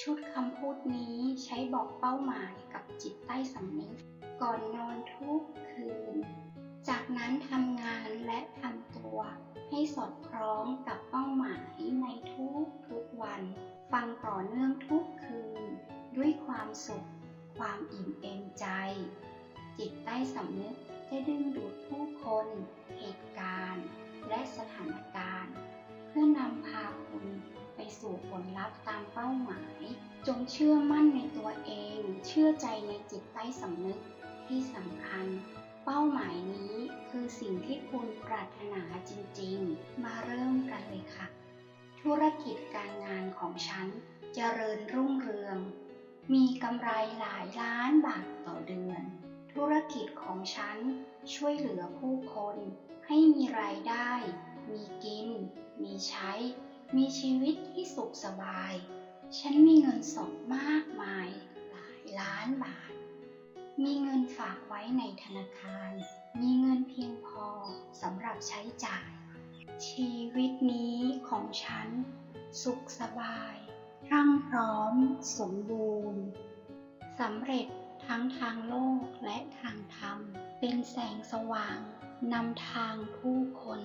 ชุดคำพูดนี้ใช้บอกเป้าหมายกับจิตใต้สำนึกก่อนนอนทุกคืน จากนั้นทำงานและทำตัว ให้สอดคล้องกับเป้าหมายในทุกทุกๆวัน ฟังต่อเนื่องทุกคืน ด้วยความสุข ความอิ่มเอมใจ จิตใต้สำนึกจะดึงดูดผู้คน เหตุการณ์ และสถานการณ์ เพื่อนำพาคุณ สู่ผลลัพธ์ตามเป้าหมาย จงเชื่อมั่นในตัวเอง เชื่อใจในจิตใต้สำนึกที่สำคัญ เป้าหมายนี้คือสิ่งที่คุณปรารถนาจริงๆ มาเริ่มกันเลยค่ะ ธุรกิจการงานของฉันเจริญรุ่งเรือง มีกำไรหลายล้านบาทต่อเดือน ธุรกิจของฉันช่วยเหลือผู้คน ให้มีรายได้ มีกิน มีใช้ มีชีวิตที่สุขสบาย ฉันมีเงินสดมากมาย หลายล้านบาท มีเงินฝากไว้ในธนาคาร มีเงินเพียงพอสำหรับใช้จ่าย ชีวิตนี้ของฉัน สุขสบายร่างพร้อม สมบูรณ์สำเร็จทั้งทางโลกและทางธรรม เป็นแสงสว่างนำทางผู้คน